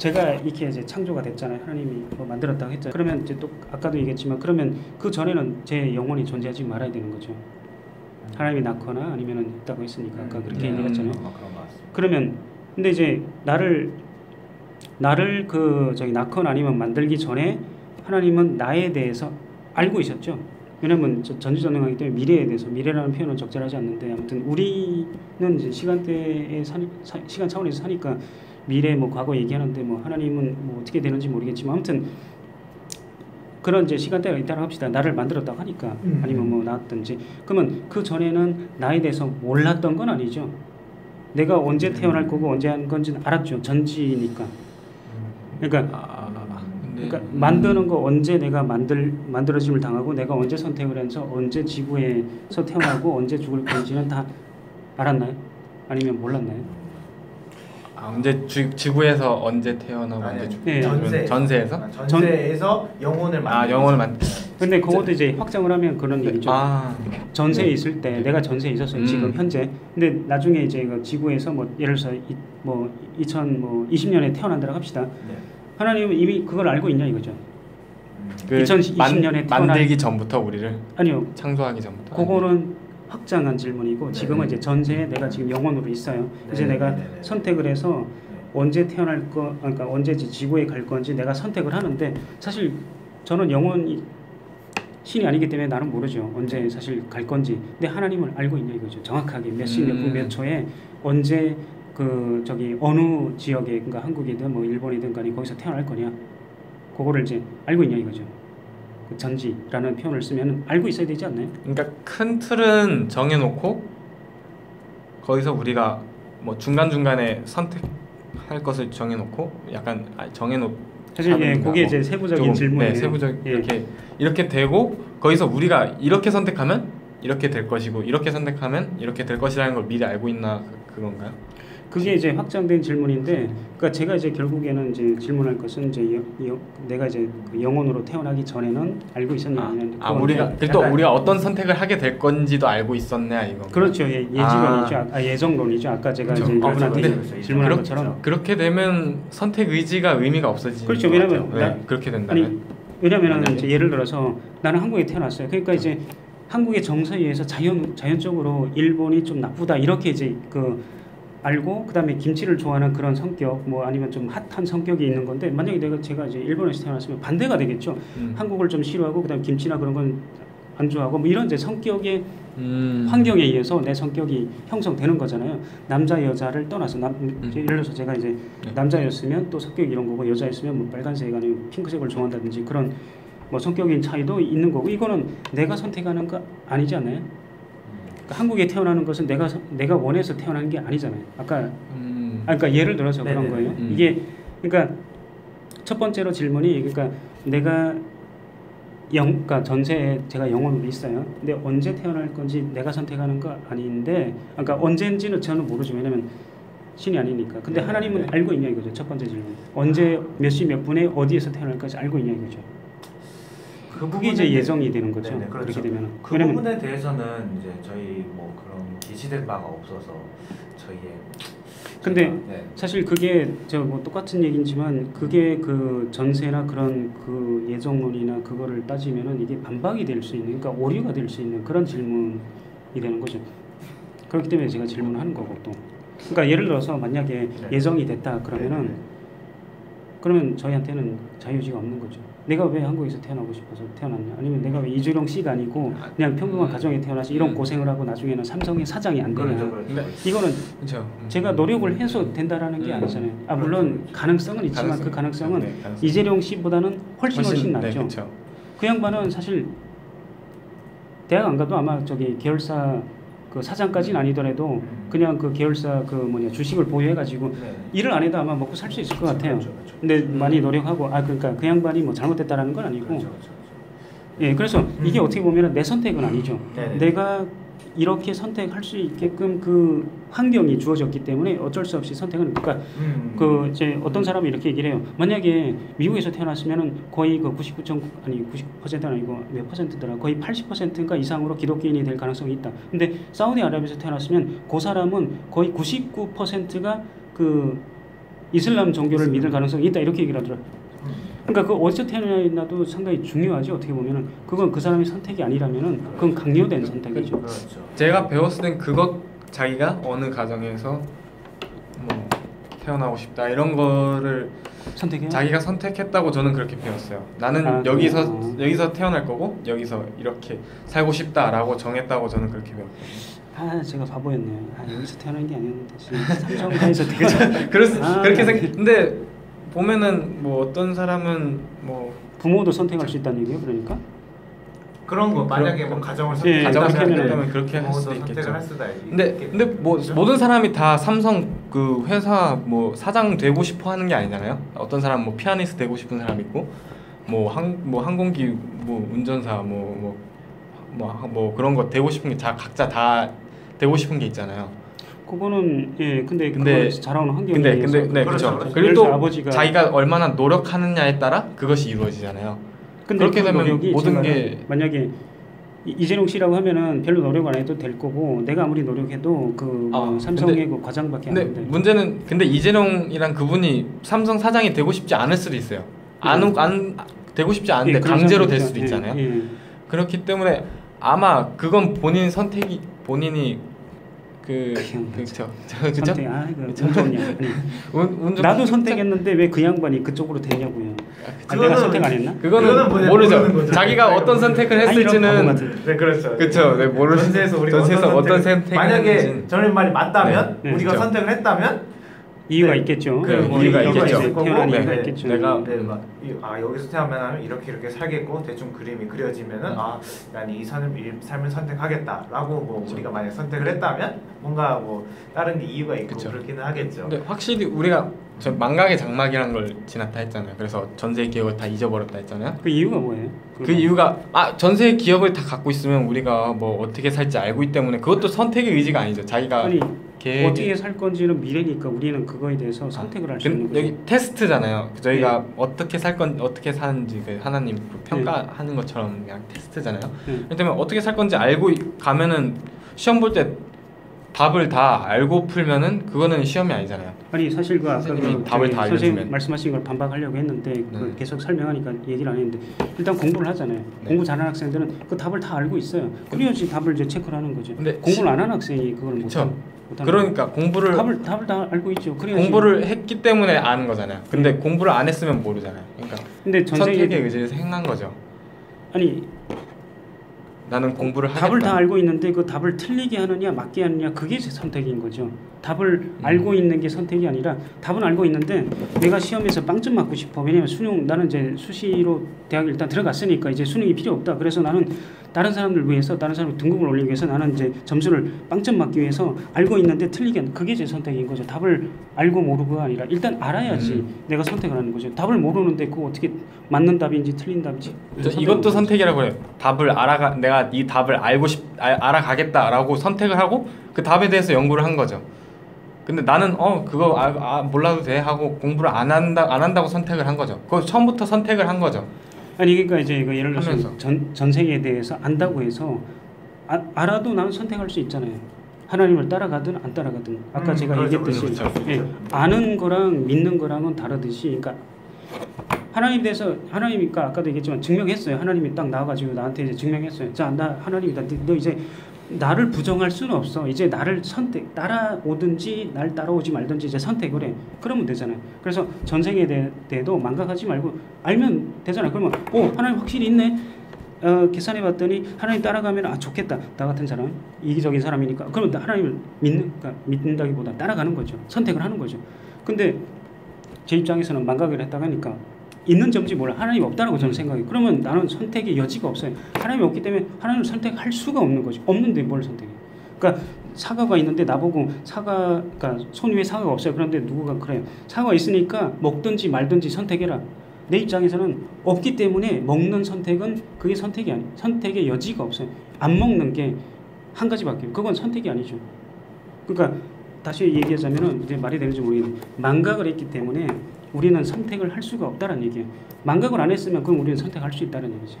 제가 이렇게 이제 창조가 됐잖아요. 하나님이 뭐 만들었다고 했잖아요. 그러면 이제 또 아까도 얘기했지만 그러면 그 전에는 제 영혼이 존재하지 말아야 되는 거죠. 하나님이 낳거나 아니면은 있다고 했으니까 아까 그렇게 음. 얘기했잖아요. 같습니다. 그러면 근데 이제 나를 나를 그 저기 낳거나 아니면 만들기 전에 하나님은 나에 대해서 알고 있었죠. 왜냐면 저 전지전능하기 때문에 미래에 대해서 미래라는 표현은 적절하지 않는데 아무튼 우리는 이제 시간대에 사, 사, 시간 차원에서 사니까 미래 뭐 과거 얘기하는데 뭐 하나님은 뭐 어떻게 되는지 모르겠지만 아무튼 그런 이제 시간대가 있다고 합시다. 나를 만들었다고 하니까 음. 아니면 뭐 나왔든지 그러면 그 전에는 나에 대해서 몰랐던 건 아니죠. 내가 언제 태어날 거고 언제 한 건지는 알았죠. 전지니까. 그러니까 아, 아, 아, 그러니까 만드는 거 언제 내가 만들 만들어짐을 당하고 내가 언제 선택을 해서 언제 지구에서 태어나고 언제 죽을 건지는 다 알았나요? 아니면 몰랐나요? 아, 언제 주, 지구에서 언제 태어나고 아니, 언제 죽 네. 전세 전세에서? 아, 전세에서 영혼을 아 만드는 영혼을 만 근데 그것도 이제 확장을 하면 그런 얘기죠. 아 전세에 있을 때 내가 전세에 있었어요 음. 지금 현재 근데 나중에 이제 그 지구에서 뭐 예를 들어서 이, 뭐 2020년에 태어난다고 합시다 네. 하나님은 이미 그걸 알고 있냐 이거죠 음. 그2020 만, 년에 태어난- 만들기 전부터 우리를 아니요 창조하기 전부터 그거는 확장한 질문이고 지금은 네. 이제 전세에 내가 지금 영혼으로 있어요 이제 네, 내가 네. 선택을 해서 네. 언제 태어날 거 그러니까 언제 지- 지구에 갈 건지 내가 선택을 하는데 사실 저는 영혼이 신이 아니기 때문에 나는 모르죠 언제 사실 갈 건지 근데 하나님을 알고 있냐 이거죠 정확하게 몇 시 몇분 음. 몇 초에 언제 그 저기 어느 지역에 그러니까 한국이든 뭐 일본이든 간에 거기서 태어날 거냐 그거를 이제 알고 있냐 이거죠 그 전지라는 표현을 쓰면 알고 있어야 되지 않나요? 그러니까 큰 틀은 정해놓고 거기서 우리가 뭐 중간 중간에 선택할 것을 정해놓고 약간 아, 정해놓 사실 예, 그게 뭐 이제 세부적인 질문이에요. 네, 세부적 예. 이렇게 이렇게 되고 거기서 우리가 이렇게 선택하면 이렇게 될 것이고 이렇게 선택하면 이렇게 될 것이라는 걸 미리 알고 있나 그, 그건가요? 그게 이제 확장된 질문인데, 그러니까 제가 이제 결국에는 이제 질문할 것은 이제 여, 여, 내가 이제 그 영혼으로 태어나기 전에는 알고 있었냐 아. 아 우리가 또 우리가 어떤 선택을 하게 될 건지도 알고 있었냐 이거. 그렇죠. 예, 예지론이죠. 아, 예정론이죠. 아까 제가 그렇죠. 이제 어, 이분한테 근데 질문한 그렇- 것처럼. 그렇게 되면 선택 의지가 의미가 없어지는 그렇죠. 것 왜냐면. 네, 나- 그렇게 된다면 아니 왜냐면은 만약에. 이제 예를 들어서 나는 한국에 태어났어요. 그러니까 이제 한국의 정서에 의해서 자연 자연적으로 일본이 좀 나쁘다 이렇게 이제 그 알고 그다음에 김치를 좋아하는 그런 성격 뭐 아니면 좀 핫한 성격이 있는 건데 만약에 내가 제가 이제 일본에서 태어났으면 반대가 되겠죠. 음. 한국을 좀 싫어하고 그다음 에 김치나 그런 건 안 좋아하고 뭐 이런 이제 성격의 음. 환경에 의해서 내 성격이 형성되는 거잖아요. 남자 여자를 떠나서 남 이제 예를 들어서 제가 이제 네. 남자였으면 또 성격 이런 거고 여자였으면 뭐 빨간색 아니면 핑크색을 좋아한다든지 그런 뭐 성격인 차이도 있는 거고 이거는 내가 선택하는 거 아니지 않나요? 그러니까 한국에 태어나는 것은 내가 서- 내가 원해서 태어나는 게 아니잖아요. 아까 음. 아, 그러니까 예를 들어서 그런 네네네. 거예요. 음. 이게 그러니까 첫 번째로 질문이 그러니까 내가 영, 그러니까 전세에 제가 영혼으로 있어요. 근데 언제 태어날 건지 내가 선택하는 거 아닌데, 그러니까 언제인지는 저는 모르죠. 왜냐면 신이 아니니까. 근데 네네네. 하나님은 알고 있냐 이거죠. 첫 번째 질문. 언제 몇 시 몇 분에 어디에서 태어날까지 알고 있냐 이거죠. 그 그게 이제 예정이 되는 거죠. 네네, 그렇죠. 그렇게 되면. 그 왜냐면 부분에 대해서는 이제 저희 뭐 그런 기시된 바가 없어서 저희의 근데 제가, 네. 사실 그게 저뭐 똑같은 얘기지만 그게 그 전세나 그런 그 예정론이나 그거를 따지면은 이게 반박이 될 수 있는 그러니까 오류가 될 수 있는 그런 질문이 되는 거죠. 그렇기 때문에 제가 질문을 하는 거고 또 그러니까 예를 들어서 만약에 네. 예정이 됐다 그러면은 네, 그러면 저희한테는 자유의지가 없는 거죠. 내가 왜 한국에서 태어나고 싶어서 태어났냐? 아니면 내가 왜 이주령 씨가 아니고 그냥 평범한 음. 가정에 태어나서 이런 음. 고생을 하고 나중에는 삼성의 사장이 안 되냐? 그렇죠, 그렇죠. 네. 이거는 그렇죠. 음. 제가 노력을 해서 된다라는 게 음. 아니잖아요. 아 물론 가능성은 있지만 그 가능성은 네, 가능성. 이재룡 씨보다는 훨씬 훨씬 네, 낫죠. 그렇죠. 그 양반은 사실 대학 안 가도 아마 저기 계열사 그 사장까지는 아니더라도 음. 그냥 그 계열사 그 뭐냐 주식을 보유해가지고 네. 일을 안 해도 아마 먹고 살 수 있을 것 같아요. 그렇죠, 그렇죠. 근데 많이 노력하고 아 그러니까 그 양반이 뭐 잘못됐다라는 건 아니고 그렇죠, 그렇죠, 예 그래서 이게 음. 어떻게 보면 내 선택은 아니죠. 네네. 내가 이렇게 선택할 수 있게끔 그 환경이 주어졌기 때문에 어쩔 수 없이 선택은 그러니까 음. 그 이제 어떤 사람이 이렇게 얘기를 해요. 만약에 미국에서 태어났으면은 거의 그 99. 아니 90%는 아니고 몇 퍼센트더라. 거의 80%인가 이상으로 기독교인이 될 가능성이 있다. 근데 사우디아라비아에서 태어났으면 그 사람은 거의 99%가 그 이슬람 종교를 믿을 가능성이 있다 이렇게 얘기를 하더라고요. 그러니까 그 어디서 태어나도 상당히 중요하지 어떻게 보면은 그건 그 사람의 선택이 아니라면은 그건 강요된 선택이죠. 그렇죠. 제가 배웠을 땐 그것 자기가 어느 가정에서 뭐 태어나고 싶다 이런 거를 선택해요? 자기가 선택했다고 저는 그렇게 배웠어요. 나는 아, 여기서 그래요? 여기서 태어날 거고 여기서 이렇게 살고 싶다라고 정했다고 저는 그렇게 배웠거든요. 아 제가 바보였네요. 아 여기서 태어난 게 아니었는데 지금 삼성가에서 되게 아, 그렇게 네. 생. 근데 보면은 뭐 어떤 사람은 뭐 부모도 선택할 수 있다는 얘기예요. 그러니까 그런 거 만약에 그런- 뭐 가정을 예, 가정을 선택한다면 선택하면 그렇게 할 수도 있겠죠. 선택을 할 수도 근데 있겠- 근데 뭐 그죠? 모든 사람이 다 삼성 그 회사 뭐 사장 되고 싶어 하는 게 아니잖아요. 어떤 사람 뭐 피아니스트 되고 싶은 사람 있고 뭐항뭐 항공기 뭐 운전사 뭐뭐 뭐 뭐 그런 거 되고 싶은 게 다 각자 다 되고 싶은 게 있잖아요. 그거는 예 근데 근데- 자라오는 환경에 근데 근데 네 그렇죠, 그렇죠. 그리고 또 아버지가 자기가 얼마나 노력하느냐에 따라 그것이 이루어지잖아요. 근데 그렇게 그 되면 모든 게- 만약에 이- 이재용 씨라고 하면은 별로 노력 안 해도 될 거고 내가 아무리 노력해도 그뭐 아, 삼성의 근데- 그 과장밖에 안 근데 돼. 문제는 근데 이재룡이란 그분이 삼성 사장이 되고 싶지 않을 수도 있어요. 안, 음. 안 되고 싶지 않은데 예, 강제로 될. 수도 예, 있잖아요. 예. 그렇기 때문에 아마 그건 본인 선택이 본인이 그아 운 좋게 나도 선택- 선택했는데 왜 그 양반이 그쪽으로 됐냐고요. 아, 그거는- 내가 선택 안 했나? 그거는, 그거는 모르죠. 자기가 어떤 선택을 했을지는. 네 그렇죠. 그쵸. 네, 모르- 전세에서 우리가 전세에서 어떤, 어떤 선택, 만약에. 저런 말이 맞다면 네, 네, 우리가 그렇죠. 선택을 했다면 이유가 네. 있겠죠. 그 뭐 이유가 있겠죠. 이제 태어난 네. 이유가 네. 있겠죠. 내가- 네, 아 여기서 태어나면 이렇게 이렇게 살겠고 대충 그림이 그려지면은 아, 난 이 삶을 이 삶을 선택하겠다라고 뭐 그쵸. 우리가 만약 선택을 했다면 뭔가 뭐 다른 이유가 있고 그쵸. 그렇기는 하겠죠. 근데 확실히 우리가 저 망각의 장막이라는 걸 지났다 했잖아요. 그래서 전세의 기억을 다 잊어버렸다 했잖아요. 그 이유가 뭐예요? 그 이유가 아 전세의 기억을 다 갖고 있으면 우리가 뭐 어떻게 살지 알고 있기 때문에 그것도 선택의 의지가 아니죠. 자기가 아니 계획 어떻게 살 건지는 미래니까 우리는 그거에 대해서 선택을 할수 있는 거죠. 여기 테스트잖아요. 저희가 어떻게 살 건 어떻게 사는지 그 하나님 그 평가하는 것처럼 그냥 테스트잖아요. 네. 때문에 어떻게 살 건지 알고 이- 가면은 시험 볼 때 답을 다 알고 풀면은 그거는 시험이 아니잖아요. 아니 사실 그 아까 그 답을 다 알려주면. 말씀하신 걸 반박하려고 했는데 그 네. 계속 설명하니까 얘기를 안 했는데 일단 공부를 하잖아요. 네. 공부 잘하는 학생들은 그 답을 다 알고 있어요. 그래야지 답을 이제 체크를 하는 거죠. 공부를 시- 안 하는 학생이 그걸 못 못하는 그러니까 공부를 답을 답을 다 알고 있죠. 공부를 했기 때문에 아는 거잖아요. 근데 공부를 안 했으면 모르잖아요. 그러니까 근데 전생에 의지에서 행한 거죠. 아니 나는 공부를 하겠다. 답을 다 알고 있는데 그 답을 틀리게 하느냐 맞게 하느냐 그게 제 선택인 거죠. 답을 음. 알고 있는 게 선택이 아니라 답은 알고 있는데 내가 시험에서 빵점 맞고 싶어. 왜냐면 수능 나는 이제 수시로 대학 일단 들어갔으니까 이제 수능이 필요 없다. 그래서 나는 다른 사람들 위해서 다른 사람 등급을 올리기 위해서 나는 이제 점수를 빵점 맞기 위해서 알고 있는데 틀리게 그게 제 선택인 거죠. 답을 알고 모르고가 아니라 일단 알아야지 음. 내가 선택을 하는 거죠. 답을 모르는데 그거 어떻게 맞는 답인지 틀린 답인지 이것도 선택이라고 해요. 답을 알아가 내가 이 답을 알고 싶 아, 알아가겠다라고 선택을 하고 그 답에 대해서 연구를 한 거죠. 근데 나는 어 그거 아, 아, 몰라도 돼 하고 공부를 안 한다 안 한다고 선택을 한 거죠. 그거 처음부터 선택을 한 거죠. 아니 그러니까 이제 이거 예를 들어서 하면서. 전 전생에 대해서 안다고 해서 아, 알아도 나는 선택할 수 있잖아요. 하나님을 따라가든 안 따라가든 아까 음, 제가 그렇죠, 얘기했듯이 그렇죠, 그렇죠. 예, 아는 거랑 믿는 거랑은 다르듯이 그러니까 하나님 대해서 하나님이니까 아까도 얘기했지만 증명했어요. 하나님이 딱 나와가지고 나한테 이제 증명했어요. 자, 나 하나님이다. 너- 너 이제 나를 부정할 수는 없어. 이제 나를 선택 따라오든지 날 따라오지 말든지 이제 선택을 해. 그러면 되잖아요. 그래서 전생에 대, 대해도 망각하지 말고 알면 되잖아요. 그러면 오 하나님 확실히 있네. 어, 계산해 봤더니 하나님 따라가면 아 좋겠다. 나 같은 사람 이기적인 사람이니까 그러면 나 하나님을 믿는 그러니까 믿는다기보다 따라가는 거죠. 선택을 하는 거죠. 근데 제 입장에서는 망각을 했다가 하니까 있는 점지 몰라 하나님 없다라고 저는 생각해요. 그러면 나는 선택의 여지가 없어요. 하나님이 없기 때문에 하나님을 선택할 수가 없는 거죠. 없는데 뭘 선택해? 그러니까 사과가 있는데 나보고 사과, 그러니까 손 위에 사과가 없어요. 그런데 누구가 그래요? 사과 있으니까 먹든지 말든지 선택해라. 내 입장에서는 없기 때문에 먹는 선택은 그게 선택이 아니, 선택의 여지가 없어요. 안 먹는 게 한 가지밖에. 그건 선택이 아니죠. 그러니까 다시 얘기하자면은 이제 말이 되는지 모르겠는데 망각을 했기 때문에 우리는 선택을 할 수가 없다는 얘기예요. 망각을 안 했으면 그럼 우리는 선택할 수 있다는 얘기죠.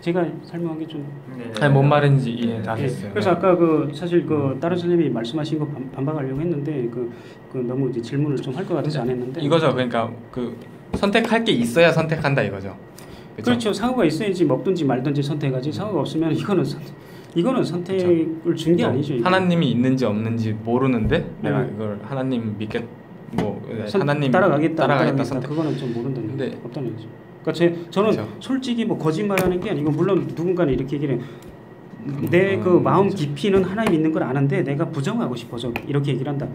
제가 설명한 게 좀 네, 아니 뭔 말인지 이해 네. 다 예, 됐어요. 그래서 아까 그 사실 그 다른 선생님이 말씀하신 거 반, 반박하려고 했는데 그, 그 너무 이제 질문을 좀 할 것 같아서 안 했는데 이거죠. 그러니까 그 선택할 게 있어야 선택한다 이거죠. 그쵸? 그렇죠 사고가 있어야지 먹든지 말든지 선택하지 사고가 없으면 이거는 선, 이거는 선택을 준게 아니죠. 이거. 하나님이 있는지 없는지 모르는데 내가 음. 이걸 하나님 믿겠 뭐 선- 하나님 따라가겠다, 따라가겠다 따라가겠다. 그거는 좀 모른다는 근데- 거 없다는 거죠. 그러니까 제, 저는 그쵸. 솔직히 뭐 거짓말하는 게 아니고 물론 누군가는 이렇게 얘기를 내 음, 그 마음 그쵸. 깊이는 하나님 있는 걸 아는데 내가 부정하고 싶어서 이렇게 얘기를 한다.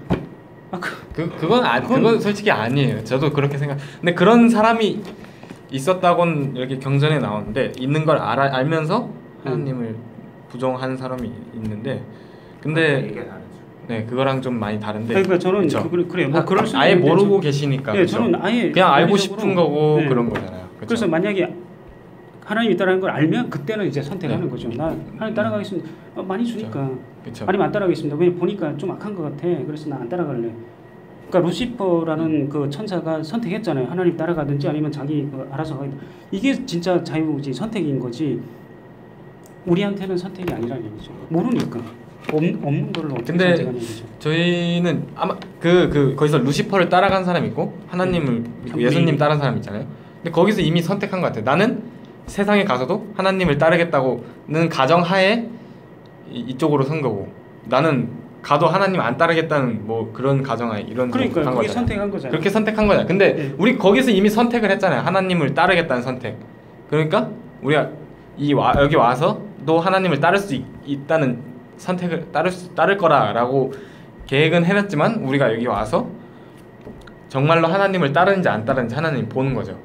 아, 그, 그 그건 아 그건- 그건 솔직히 아니에요. 저도 그렇게 생각. 근데 그런 사람이 있었다곤 이렇게 경전에 나오는데 있는 걸 알아 알면서 하나님을 부정하는 사람이 있는데 근데. 네 그거랑 좀 많이 다른데. 그러니까 저는 그쵸. 그, 그래요. 뭐 그럴 수 아예 모르고 저- 계시니까. 네, 그쵸? 저는 아예 그냥 알고 싶은 거고 네. 그런 거잖아요. 그쵸? 그래서 만약에 하나님 있다는 걸 알면 그때는 이제 선택하는 네. 거죠. 나 하나님 따라가겠습니다. 어, 많이 주니까 그쵸. 아니면 안 따라가겠습니다. 왜냐 보니까 좀 악한 것 같아. 그래서 나 안 따라갈래. 그러니까 루시퍼라는 그 천사가 선택했잖아요. 하나님 따라가든지 아니면 자기 그 알아서 가겠다. 이게 진짜 자유지 선택인 거지. 우리한테는 선택이 아니라는 얘기죠. 모르니까 없, 없는 걸로 어떻게 근데 선택하는 거죠. 저희는 아마 그 그 거기서 루시퍼를 따라간 사람 있고 하나님을 음. 믿고 예수님 따른 사람 있잖아요. 근데 거기서 이미 선택한 것 같아요. 나는 세상에 가서도 하나님을 따르겠다고는 가정하에 이- 이쪽으로 선 거고 나는 가도 하나님 안 따르겠다는 뭐 그런 가정하에 이런 그러니까 한 그게 거잖아요. 선택한 거잖아요. 그렇게 선택한 거잖아요. 근데 네. 우리 거기서 이미 선택을 했잖아요. 하나님을 따르겠다는 선택. 그러니까 우리가 이 와, 여기 와서 또 하나님을 따를 수 있, 있다는 선택을 따를 수, 따를 거라라고 계획은 해놨지만 우리가 여기 와서 정말로 하나님을 따르는지 안 따르는지 하나님 보는 거죠.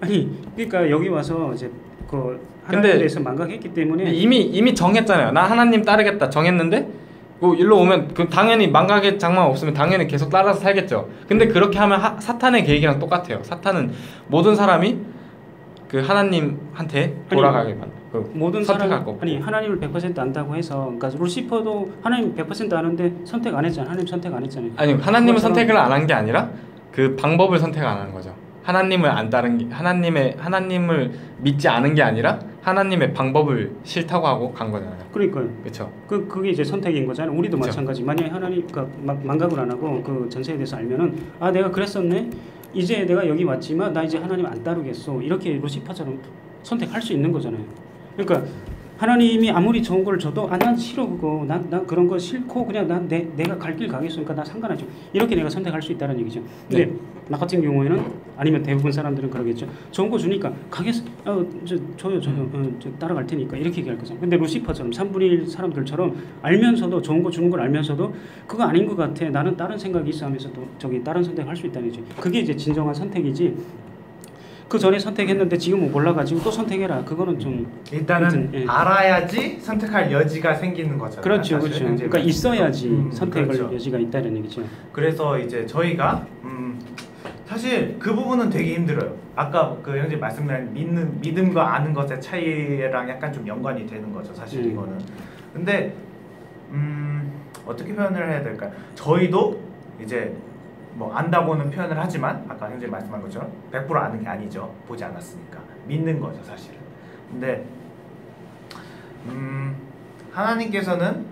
아니 그러니까 여기 와서 이제 그 하나님에 대해서 망각했기 때문에 이미 이미 정했잖아요. 나 하나님 따르겠다 정했는데 그 일로 오면 그 당연히 망각의 장만 없으면 당연히 계속 따라서 살겠죠. 근데 그렇게 하면 하, 사탄의 계획이랑 똑같아요. 사탄은 모든 사람이 그 하나님한테 돌아가게 만 그 모든 선택할 사람 거고. 아니 하나님을 100% 안다고 해서 그러니까 루시퍼도 하나님 100% 아는데 선택 안 했잖아요. 하나님 선택 안 했잖아요. 아니 그것처럼- 선택을 안 한 게 아니라 그 방법을 선택 안 하는 거죠. 하나님을 안 따른 게 하나님의 하나님을 믿지 않은 게 아니라 하나님의 방법을 싫다고 하고 간 거잖아요. 그러니까요. 그렇죠. 그 그게 이제 선택인 거잖아요. 우리도 그쵸. 마찬가지. 만약에 하나님 그 망각을 안 하고 그 전세에 대해서 알면은 아 내가 그랬었네. 이제 내가 여기 왔지만 나 이제 하나님 안 따르겠어. 이렇게 루시퍼처럼 선택할 수 있는 거잖아요. 그러니까 하나님이 아무리 좋은 걸 줘도 아 난 싫어 그거. 난, 난 그런 거 싫고 그냥 난 내, 내가 갈 길 가겠으니까 나 상관하죠. 이렇게 내가 선택할 수 있다는 얘기죠. 근데 나 같은 경우에는 아니면 대부분 사람들은 그러겠죠. 좋은 거 주니까 가겠어. 어, 저, 줘요 줘요. 어, 저 따라갈 테니까. 이렇게 얘기할 거죠. 근데 루시퍼처럼 3분의 1 사람들처럼 알면서도 좋은 거 주는 걸 알면서도 그거 아닌 것 같아. 나는 다른 생각이 있어 하면서도 저기 다른 선택할 수 있다는 거지 그게 이제 진정한 선택이지 그 전에 선택했는데 지금은 몰라가지고 또 선택해라 그거는 좀 일단은 아무튼, 예. 알아야지 선택할 여지가 생기는 거잖아요. 그렇죠, 그렇죠. 그러니까 말씀. 있어야지 음, 선택을 그렇죠. 여지가 있다는 얘기죠. 그래서 이제 저희가 음, 사실 그 부분은 되게 힘들어요. 아까 그 형제 말씀드린 믿는 믿음과 아는 것의 차이랑 약간 좀 연관이 되는 거죠. 사실 음. 이거는. 근데 음, 어떻게 표현을 해야 될까요? 저희도 이제 뭐 안다고는 표현을 하지만 아까 형제 말씀한 것처럼 100% 아는 게 아니죠. 보지 않았으니까 믿는 거죠, 사실은. 근데 음, 하나님께서는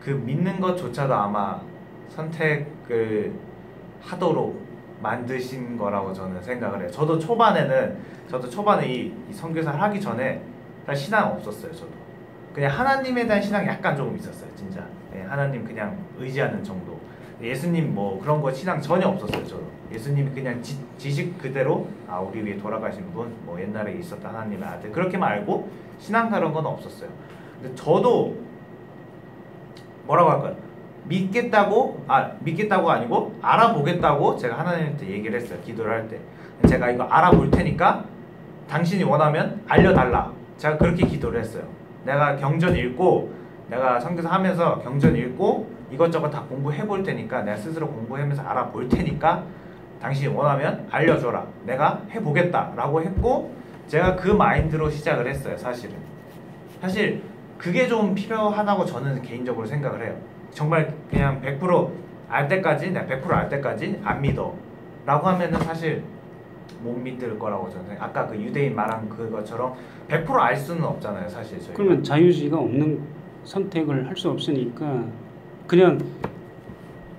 그 믿는 것조차도 아마 선택을 하도록 만드신 거라고 저는 생각을 해요. 저도 초반에는 저도 초반에 이, 이 선교사를 하기 전에 신앙 없었어요. 저도 그냥 하나님에 대한 신앙이 약간 조금 있었어요. 진짜 예, 하나님 그냥 의지하는 정도. 예수님 뭐 그런 거 신앙 전혀 없었어요. 저도 예수님이 그냥 지, 지식 그대로 아 우리 위에 돌아가신 분, 뭐 옛날에 있었던 하나님의 아들 그렇게만 알고 신앙 다른 건 없었어요. 근데 저도 뭐라고 할까요? 믿겠다고 아 믿겠다고 아니고 알아보겠다고 제가 하나님한테 얘기를 했어요. 기도를 할 때. 제가 이거 알아볼 테니까 당신이 원하면 알려달라. 제가 그렇게 기도를 했어요. 내가 경전 읽고 내가 선교사 하면서 경전 읽고 이것저것 다 공부해 볼 테니까 내가 스스로 공부하면서 알아볼 테니까 당신이 원하면 알려줘라. 내가 해보겠다 라고 했고 제가 그 마인드로 시작을 했어요. 사실은. 사실 그게 좀 필요하다고 저는 개인적으로 생각을 해요. 정말 그냥 100%알 때까지 내가 100%알 때까지 안 믿어 라고 하면은 사실 못 믿을 거라고 저는 아까 그 유대인 말한 그것처럼 100%알 수는 없잖아요 사실 저희 그러면 자유주의가 없는 선택을 할 수 없으니까 그냥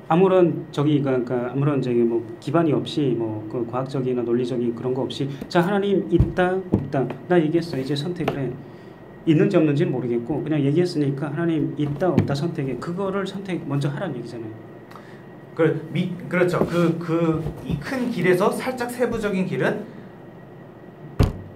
아무런 저기 그러니까 아무런 저기 뭐 기반이 없이 뭐 그 과학적이나 논리적인 그런 거 없이 자 하나님 있다 없다. 나 얘기했어. 이제 선택을 해. 있는지 없는지는 모르겠고 그냥 얘기했으니까 하나님 있다 없다 선택해. 그거를 선택 먼저 하라는 얘기잖아요. 그 미, 그렇죠. 그 그 이 큰 길에서 살짝 세부적인 길은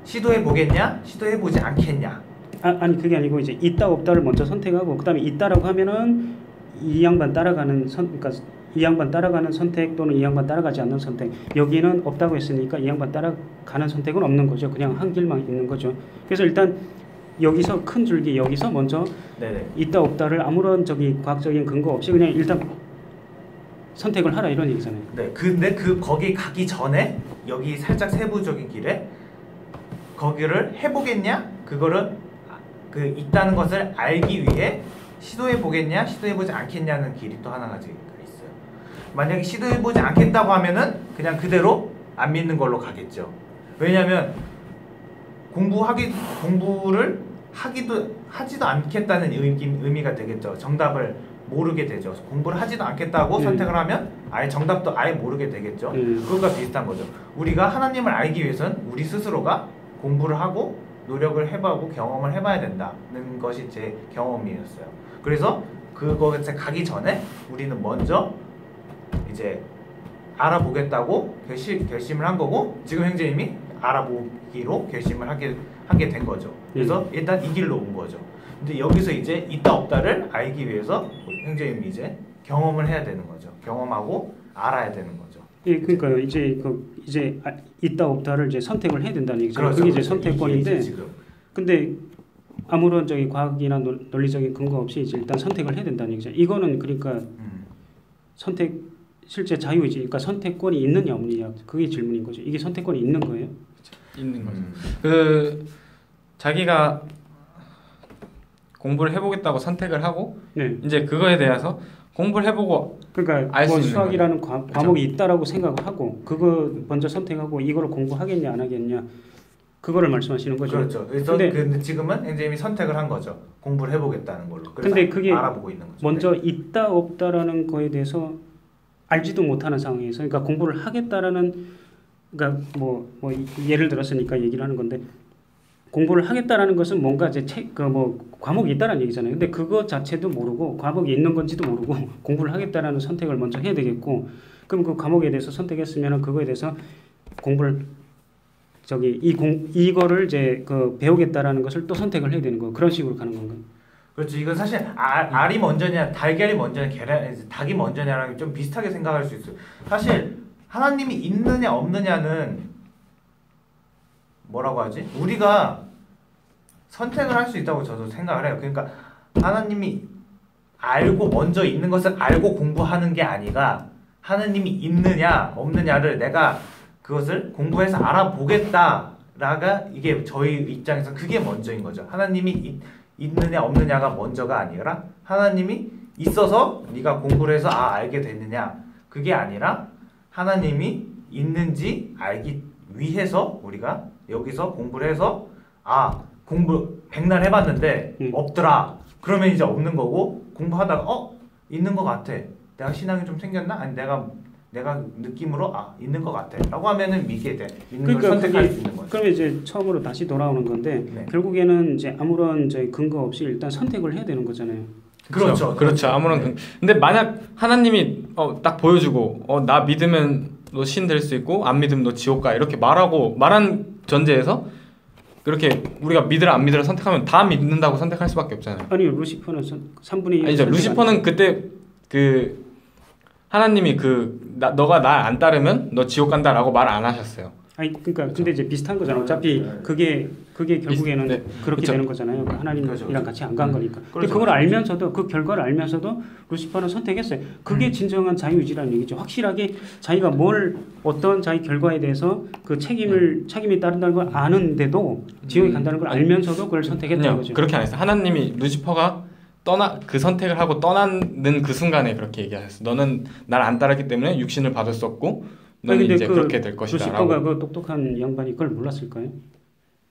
시도해 보겠냐? 시도해 보지 않겠냐 아, 아니 그게 아니고 이제 있다 없다를 먼저 선택하고 그다음에 있다라고 하면은 이 양반 따라가는 선 그러니까 이 양반 따라가는 선택 또는 이 양반 따라가지 않는 선택. 여기는 없다고 했으니까 이 양반 따라가는 선택은 없는 거죠. 그냥 한 길만 있는 거죠. 그래서 일단 여기서 큰 줄기 여기서 먼저 네네. 있다 없다를 아무런 저기 과학적인 근거 없이 그냥 일단 선택을 하라 이런 얘기잖아요. 네 근데 그 거기 가기 전에 여기 살짝 세부적인 길에 거기를 해보겠냐? 그거를 아, 그 있다는 것을 알기 위해 시도해 보겠냐 시도해 보지 않겠냐는 길이 또 하나가 지금 있어요 만약에 시도해 보지 않겠다고 하면은 그냥 그대로 안 믿는 걸로 가겠죠 왜냐하면 공부하기 공부를 하기도 하지도 않겠다는 의미, 의미 가 되겠죠 정답을 모르게 되죠 공부를 하지도 않겠다고 네. 선택을 하면 아예 정답도 아예 모르게 되겠죠 네. 그것과 비슷한 거죠. 우리가 하나님을 알기 위해선 우리 스스로가 공부를 하고 노력을 해보고 경험을 해봐야 된다는 것이 제 경험이었어요. 그래서 그것에 가기 전에 우리는 먼저 이제 알아보겠다고 결심, 결심을 한 거고 지금 형제님이 알아보기로 결심을 하게 하게 된 거죠. 그래서 일단 이 길로 온 거죠. 근데 여기서 이제 있다 없다를 알기 위해서 형제님이 이제 경험을 해야 되는 거죠. 경험하고 알아야 되는 거죠. 예, 그러니까 이제 그 이제 아, 있다 없다를 이제 선택을 해야 된다는 얘기죠. 그렇죠, 그게 이제 그렇죠. 선택권인데 근데 아무런 저기 과학이나 논- 논리적인 근거 없이 이제 일단 선택을 해야 된다는 얘기죠. 이거는 그러니까 음. 선택 실제 자유이지. 그러니까 선택권이 있느냐 없느냐 그게 질문인 거죠. 이게 선택권이 있는 거예요? 있는 거죠. 음. 그 자기가 공부를 해보겠다고 선택을 하고 네. 이제 그거에 대해서 공부를 해보고 그러니까 알수 뭐 수학이라는 과, 그렇죠. 과목이 있다라고 생각을 하고 그거 먼저 선택하고 이거를 공부하겠냐 안 하겠냐 그거를 말씀하시는 거죠. 그렇죠. 그래서 근데- 근데 지금은 형제님이 선택을 한 거죠. 공부를 해보겠다는 걸로. 근데 그게 알아보고 있는 거죠. 먼저 네. 있다 없다라는 거에 대해서 알지도 못하는 상황에서 그러니까 공부를 하겠다라는 그러니까 뭐, 뭐 이- 예를 들었으니까 얘기를 하는 건데 공부를 하겠다라는 것은 뭔가 이제 책그뭐 과목이 있다라는 얘기잖아요. 근데 그거 자체도 모르고 과목이 있는 건지도 모르고 공부를 하겠다라는 선택을 먼저 해야 되겠고 그럼 그 과목에 대해서 선택했으면은 그거에 대해서 공부를 저기 이 공 이거를 이제 그 배우겠다라는 것을 또 선택을 해야 되는 거 그런 식으로 가는 건가요? 그렇죠. 이건 사실 알, 알이 먼저냐, 달걀이 먼저냐, 계란, 닭이 먼저냐랑 좀 비슷하게 생각할 수 있어요. 사실 하나님이 있느냐 없느냐는 뭐라고 하지? 우리가 선택을 할 수 있다고 저도 생각을 해요. 그러니까 하나님이 알고 먼저 있는 것을 알고 공부하는 게 아니라 하나님이 있느냐 없느냐를 내가 그것을 공부해서 알아보겠다라가 이게 저희 입장에서 그게 먼저인 거죠. 하나님이 있, 있느냐 없느냐가 먼저가 아니라 하나님이 있어서 네가 공부를 해서 아 알게 됐느냐 그게 아니라 하나님이 있는지 알기 위해서 우리가 여기서 공부를 해서 아 공부 백날 해봤는데 음. 없더라 그러면 이제 없는 거고 공부하다가 어 있는 것 같아 내가 신앙이 좀 생겼나 아니 내가 내가 느낌으로 아 있는 것 같아라고 하면은 믿게 돼 믿는 걸 그러니까 선택할 그게- 수 있는 거죠. 그러면 이제 처음으로 다시 돌아오는 건데 네. 결국에는 이제 아무런 저희 근거 없이 일단 선택을 해야 되는 거잖아요. 그렇죠. 그렇죠. 아무런 근- 근데 만약 하나님이 어, 딱 보여주고 어, 나 믿으면 너 신 될 수 있고 안 믿으면 너 지옥 가 이렇게 말하고 말한 전제에서 그렇게 우리가 믿으라 안 믿으라 선택하면 다 믿는다고 선택할 수밖에 없잖아요. 아니 루시퍼는 선, 3분의 1 아니죠. 루시퍼는 그때 그 하나님이 그 나, 너가 날 안 따르면 너 지옥 간다라고 말 안 하셨어요. 아니 그러니까 근데 이제 비슷한 거잖아. 어차피 네. 그게 그게 결국에는 네. 그렇게 그쵸. 되는 거잖아요. 그러니까 하나님이랑 그렇죠, 같이 안간 음. 거니까. 근데 그렇죠, 그걸 그렇죠. 알면서도 그 결과를 알면서도 루시퍼는 선택했어요. 그게 음. 진정한 자유의지라는 얘기죠. 확실하게 자기가 뭘 어떤 자기 결과에 대해서 그 책임을 책임이 따른다는 걸 아는데도 지옥에 음. 간다는 걸 알면서도 그걸 선택했다는. 거죠. 그렇게 안 했어요. 하나님이 루시퍼가 떠나 그 선택을 하고 떠나는 그 순간에 그렇게 얘기하셨어. 너는 날 안 따랐기 때문에 육신을 받을 수 없고 아니, 근데 이제 그 그렇게 될 루시퍼가 것이다라고. 그 똑똑한 양반이 그걸 몰랐을까요?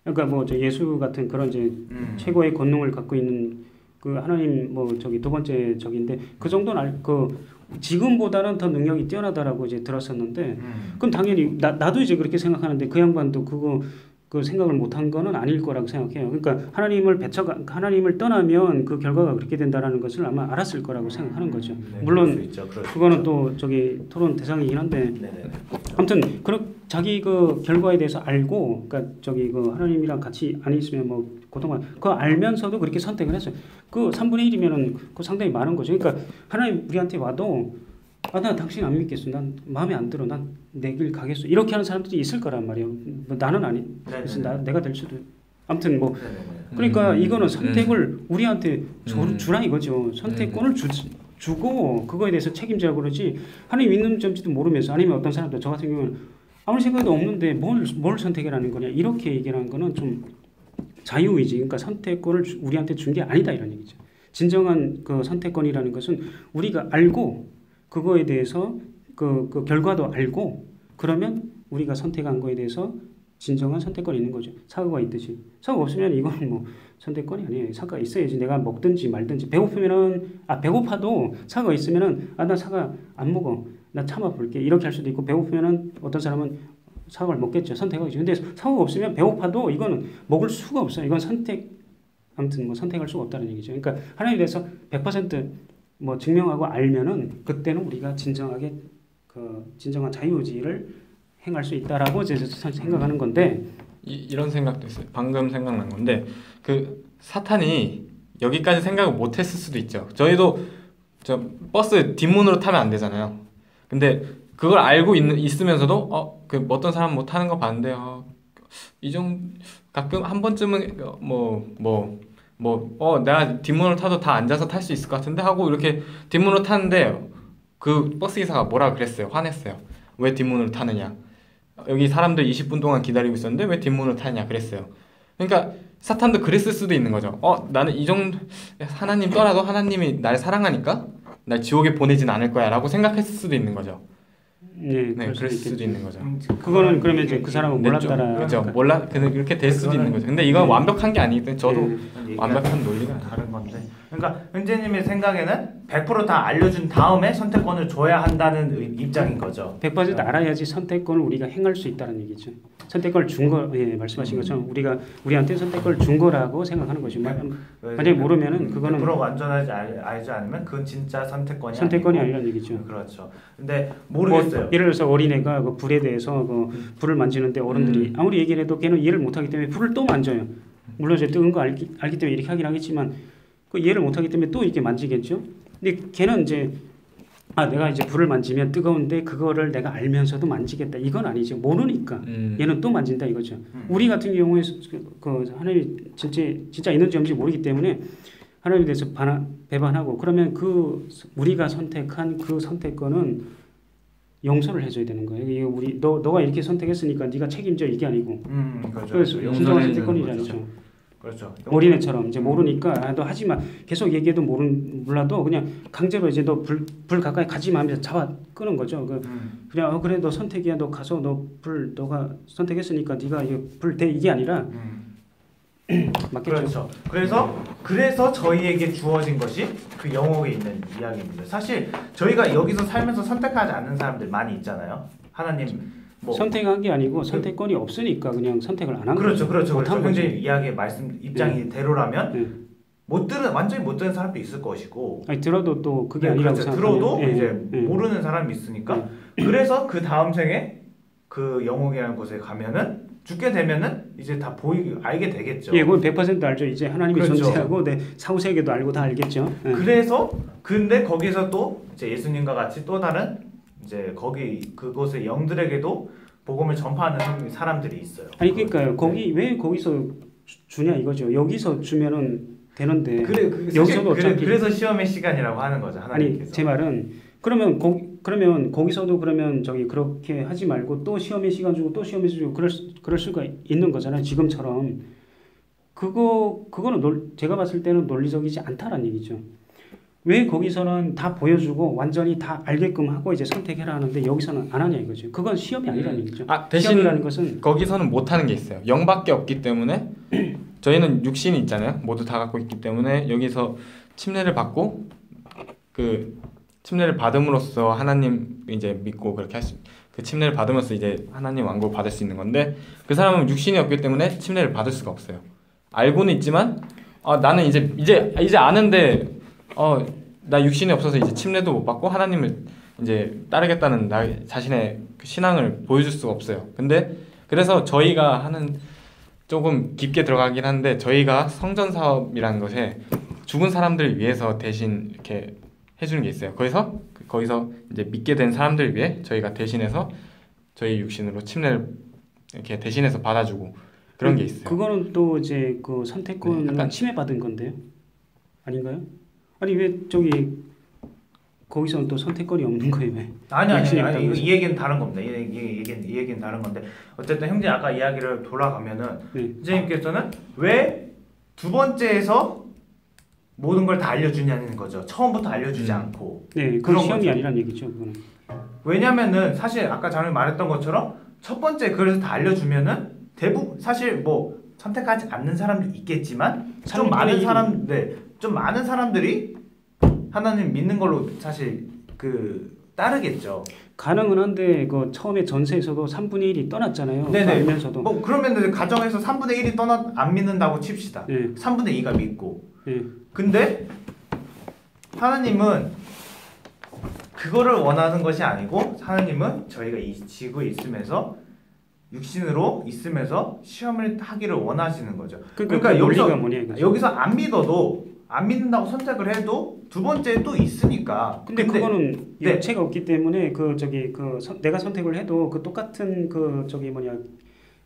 그러니까 뭐 저 예수 같은 그런 이제 음. 최고의 권능을 갖고 있는 그 하나님 뭐 저기 두 번째 적인데 그 정도는 알, 그 지금보다는 더 능력이 뛰어나다라고 이제 들었었는데 음. 그럼 당연히 나, 나도 이제 그렇게 생각하는데 그 양반도 그거 그 생각을 못한 거는 아닐 거라고 생각해요. 그러니까 하나님을 배척 하나님을 떠나면 그 결과가 그렇게 된다라는 것을 아마 알았을 거라고 생각하는 거죠. 네, 그럴 물론 그거는. 또 저기 토론 대상이긴 한데 네네. 아무튼 그런 자기 그 결과에 대해서 알고 그러니까 저기 그 하나님이랑 같이 안 있으면 뭐 고통을 그거 알면서도 그렇게 선택을 했어요. 그 3분의 1이면은 그 상당히 많은 거죠. 그러니까 하나님 우리한테 와도 아, 나 당신 안 믿겠어. 난 마음에 안 들어. 난 내 길 가겠어. 이렇게 하는 사람들이 있을 거란 말이에요. 뭐 나는 아니. 그래서 나 내가 될 수도. 아무튼 뭐. 그러니까 음, 이거는 음. 선택을 우리한테 주, 음. 주라 이거죠. 선택권을 주, 주고 그거에 대해서 책임지라고 그러지 하나님 있는 점지도 모르면서 아니면 어떤 사람들 저 같은 경우는 아무 생각도 없는데 뭘, 뭘 선택이라는 거냐 이렇게 얘기하는 거는 좀 자유의지 그러니까 선택권을 주- 우리한테 준 게 아니다 이런 얘기죠. 진정한 그 선택권이라는 것은 우리가 알고 그거에 대해서 그, 그 결과도 알고 그러면 우리가 선택한 거에 대해서 진정한 선택권이 있는 거죠. 사과가 있듯이. 사과 없으면 이건 뭐 선택권이 아니에요. 사과 있어야지 내가 먹든지 말든지 배고프면은 아 배고파도 사과 있으면은 아 나 사과 안 먹어. 나 참아 볼게. 이렇게 할 수도 있고 배고프면은 어떤 사람은 사과를 먹겠죠. 선택하겠죠. 근데 사과가 없으면 배고파도 이거는 먹을 수가 없어요. 이건 선택 아무튼 뭐 선택할 수가 없다는 얘기죠. 그러니까 하나님에 대해서 100% 뭐 증명하고 알면은 그때는 우리가 진정하게 그 진정한 자유의지를 행할 수 있다라고 이제 생각하는 건데 이, 이런 생각도 있어요. 방금 생각난 건데 그 사탄이 여기까지 생각을 못했을 수도 있죠. 저희도 저 버스 뒷문으로 타면 안 되잖아요. 근데 그걸 알고 있, 있으면서도 어 그 어떤 사람 못 타는 거 봤는데 어, 이정 가끔 한 번쯤은 뭐뭐 뭐 어 내가 뒷문으로 타도 다 앉아서 탈 수 있을 것 같은데 하고 이렇게 뒷문으로 타는데 그 버스 기사가 뭐라 그랬어요. 화냈어요. 왜 뒷문으로 타느냐? 여기 사람들 20분 동안 기다리고 있었는데 왜 뒷문으로 타냐 그랬어요. 그러니까 사탄도 그랬을 수도 있는 거죠. 어 나는 이 정도 하나님 떠나도 하나님이 날 사랑하니까 날 지옥에 보내진 않을 거야라고 생각했을 수도 있는 거죠. 네, 네, 그럴 수도. 있는 거죠. 음, 그거는 그러면 이제 그 사람은 네, 몰랐다라 그렇죠. 몰라 그냥 이렇게 될 수도 있는 거죠. 근데 이건 네. 완벽한 게 아니기 때문에 저도 네. 얘기가 완벽한 논리가 아니에요. 다른 건데. 그러니까 현재님의 생각에는 100%다 알려준 다음에 선택권을 줘야 한다는 의- 입장인 거죠. 100% 알아야지 선택권을 우리가 행할 수 있다는 얘기죠. 선택권을 준 거, 예, 말씀하신 것처럼 우리가 우리한테 선택권을 준 거라고 생각하는 거죠. 마- 만약에 모르면은 그거는 100% 완전하지 알, 알지 않으면 그건 진짜 선택권이 선택권이. 아니라는 얘기죠. 그렇죠. 근데 뭐, 모르겠어요. 예를 들어서 어린애가 그 불에 대해서 그 불을 만지는데 어른들이 음. 아무리 얘기를 해도 걔는 이해를 못하기 때문에 불을 또 만져요. 물론 이제 뜨거운 거 알기, 알기 때문에 이렇게 하긴 하겠지만 그 이해를 못하기 때문에 또 이렇게 만지겠죠. 근데 걔는 이제 아 내가 이제 불을 만지면 뜨거운데 그거를 내가 알면서도 만지겠다 이건 아니죠. 모르니까 음. 얘는 또 만진다 이거죠. 음. 우리 같은 경우에 그, 그 하나님이 진짜 진짜 있는지 없는지 모르기 때문에 하나님에 대해서 반하, 배반하고 그러면 그 우리가 선택한 그 선택권은 용서를 해줘야 되는 거예요. 이게 우리 너 너가 이렇게 선택했으니까 네가 책임져 이게 아니고 음, 그렇죠. 그래서 용서를 진정한 해주는 선택권이 거죠. 아니죠. 그렇죠. 어린애처럼 이제 모르니까 아, 너 하지 마. 계속 얘기해도 모른 몰라도 그냥 강제로 이제 너 불 불 가까이 가지 마 하면서 잡아 끄는 거죠. 그 음, 그냥 어 그래 너 선택이야. 너 가서 너 불 너가 선택했으니까 네가 불대 이게 아니라 음. 맞겠죠. 그렇죠. 그래서 그래서 저희에게 주어진 것이 그 영역에 있는 이야기입니다. 사실 저희가 여기서 살면서 선택하지 않는 사람들 많이 있잖아요. 하나님 뭐 선택한 게 아니고 선택권이 없으니까 그냥 선택을 안 한 그렇죠, 거죠. 그렇죠, 그렇죠. 거죠. 현재 이야기의 말씀 입장이 대로라면 네. 못 들은 완전히 못 들은 사람도 있을 것이고 아니 들어도 또 그게 네, 아니라고 그렇죠. 들어도 예, 이제 예. 모르는 사람이 있으니까 그래서 그 다음 생에 그 영옥이라는 곳에 가면은 죽게 되면은 이제 다 보이 알게 되겠죠. 예, 그건 100% 알죠. 이제 하나님이 그렇죠. 존재하고 내 사후 세계도 알고 다 알겠죠. 예. 그래서 근데 거기서 또 이제 예수님과 같이 또 다른 이제 거기 그곳의 영들에게도 복음을 전파하는 사람들이 있어요. 아니 그러니까요. 거기 왜 거기서 주- 주냐 이거죠. 여기서 주면은 되는데 그래 그, 여기서도 그래, 어차피- 그래서 시험의 시간이라고 하는 거죠 아니 하나님께서. 제 말은 그러면 거 그러면 거기서도 그러면 저기 그렇게 하지 말고 또 시험의 시간 주고 또 시험의 시간 주고 그럴 수, 그럴 수가 있는 거잖아요. 지금처럼 그거 그거는 논, 제가 봤을 때는 논리적이지 않다라는 얘기죠. 왜 거기서는 다 보여주고 완전히 다 알게끔 하고 이제 선택해라 하는데 여기서는 안 하냐 이거죠. 그건 시험이 아니라는 얘기죠. 아 대신 시험이라는 것은 거기서는 못 하는 게 있어요. 0밖에 없기 때문에 저희는 육신이 있잖아요. 모두 다 갖고 있기 때문에 여기서 침례를 받고 그 침례를 받음으로써 하나님 이제 믿고 그렇게 할 수 그 침례를 받으면서 이제 하나님 왕국을 받을 수 있는 건데 그 사람은 육신이 없기 때문에 침례를 받을 수가 없어요. 알고는 있지만 아 나는 이제 이제 이제 아는데 어 나 육신이 없어서 이제 침례도 못 받고 하나님을 이제 따르겠다는 나 자신의 그 신앙을 보여줄 수가 없어요. 근데 그래서 저희가 하는 조금 깊게 들어가긴 한데 저희가 성전 사업이라는 것에 죽은 사람들을 위해서 대신 이렇게 해주는 게 있어요. 거기서 거기서 이제 믿게 된 사람들을 위해 저희가 대신해서 저희 육신으로 침례를 이렇게 대신해서 받아주고 그런 게 있어요. 그거는 또 이제 그 선택권 네, 침해 받은 건데요. 아닌가요? 아니 왜 저기 거기서는 또 선택권이 없는 거예요 왜? 아니 아니 아니. 이 얘기는 다른 겁니다. 이, 얘기- 이 얘기는 이 얘기는 다른 건데 어쨌든 형제 아까 이야기를 돌아가면은 네. 선생님께서는 왜 두 번째에서 모든 걸 다 알려주냐는 거죠. 처음부터 알려주지 음. 않고 네, 그런 시험이 거죠. 아니라는 얘기죠. 그거는. 왜냐면은 사실 아까 장님 말했던 것처럼 첫 번째 그래서 다 알려주면은 대부분 사실 뭐 선택하지 않는 사람도 있겠지만 좀 많은 사람 네 좀 많은 사람들이 하나님 믿는 걸로 사실 그 따르겠죠. 가능은 한데 그 처음에 전세에서도 3분의 1이 떠났잖아요. 네네. 알면서도. 뭐 그러면 가정에서 3분의 1이 떠나 안 믿는다고 칩시다. 네. 3분의 2가 믿고. 네. 근데 하나님은 그거를 원하는 것이 아니고 하나님은 저희가 이 지구에 있으면서 육신으로 있으면서 시험을 하기를 원하시는 거죠. 그러니까, 그러니까 그 여기서- 뭐냐. 여기서 안 믿어도 안 믿는다고 선택을 해도 두 번째 또 있으니까. 근데, 그거는 네. 육체가 없기 때문에 그 저기 그 선- 내가 선택을 해도 그 똑같은 그 저기 뭐냐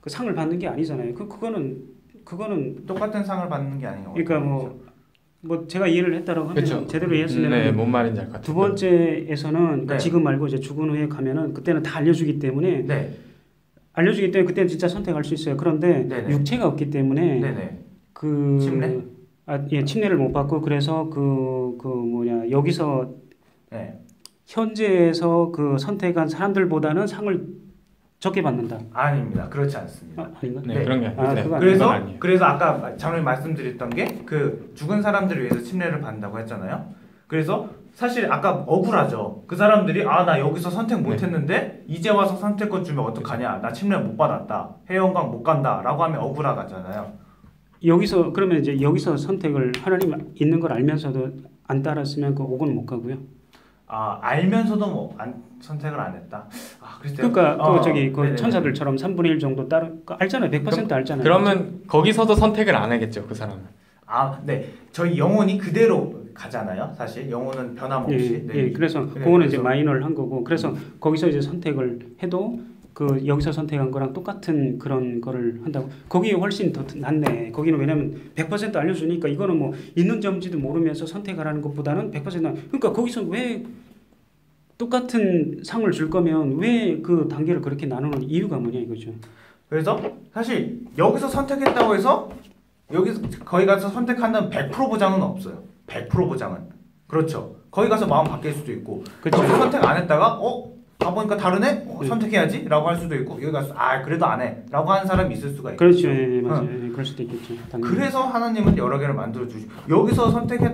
그 상을 받는 게 아니잖아요. 그 그거는 그거는 똑같은 상을 받는 게 아니에요. 그러니까 뭐뭐 제가 이해를 했다라고 하면 그쵸. 제대로 이해했으면 네, 뭔 말인지 알것 같아요. 두 번째에서는 그러니까 네. 지금 말고 이제 죽은 후에 가면은 그때는 다 알려주기 때문에 네, 알려주기 때문에 그때는 진짜 선택할 수 있어요. 그런데 네네. 육체가 없기 때문에 네, 네. 그 침례? 아, 예, 침례를 못 받고 그래서 그, 그 뭐냐 여기서 네. 현재에서 그 선택한 사람들보다는 상을 적게 받는다. 아닙니다. 그렇지 않습니다. 아, 아닌가? 네, 네. 그런 게 아. 네, 그래서. 그래서 아까 장로님 말씀드렸던 게 그 죽은 사람들을 위해서 침례를 받는다고 했잖아요. 그래서 사실 아까 억울하죠. 그 사람들이 아 나 여기서 선택 못했는데 이제 와서 선택권 주면 어떡하냐? 나 침례 못 받았다. 해영강 못 간다라고 하면 억울하잖아요. 여기서 그러면 이제 여기서 선택을 하나님 있는 걸 알면서도 안 따랐으면 그 옥은 못 가고요. 아 알면서도 뭐 안 선택을 안 했다. 아. 그러니까 어, 그 저기 그 네네네. 천사들처럼 3분의 1 정도 따르 그 알잖아요. 100% 알잖아요. 그러면 거기서도 선택을 안 하겠죠, 그 사람은. 아 네. 저희 영혼이 그대로 가잖아요. 사실 영혼은 변함없이. 예, 네. 예, 그래서 네, 그거는 이제 그래서- 마이너를 한 거고 그래서 거기서 이제 선택을 해도 그 여기서 선택한 거랑 똑같은 그런 거를 한다고 거기 훨씬 더 낫네 거기는 왜냐면 100% 알려주니까 이거는 뭐 있는 점지도 모르면서 선택하라는 것보다는 100% 나- 그러니까 거기서 왜 똑같은 상을 줄 거면 왜 그 단계를 그렇게 나누는 이유가 뭐냐 이거죠 그래서 사실 여기서 선택했다고 해서 여기서 거기 가서 선택하는 100% 보장은 없어요. 100% 보장은 그렇죠. 거기 가서 마음 바뀔 수도 있고 그렇죠. 선택 안 했다가 어 가보니까 다르네? 어, 네. 선택해야지 라고 할 수도 있고 여기 가서 아 그래도 안 해 라고 하는 사람이 있을 수가 있고 그렇죠. 예, 예, 맞아요. 예, 그럴 수도 있겠죠. 당연히. 그래서 하나님은 여러 개를 만들어 주시. 여기서 선택했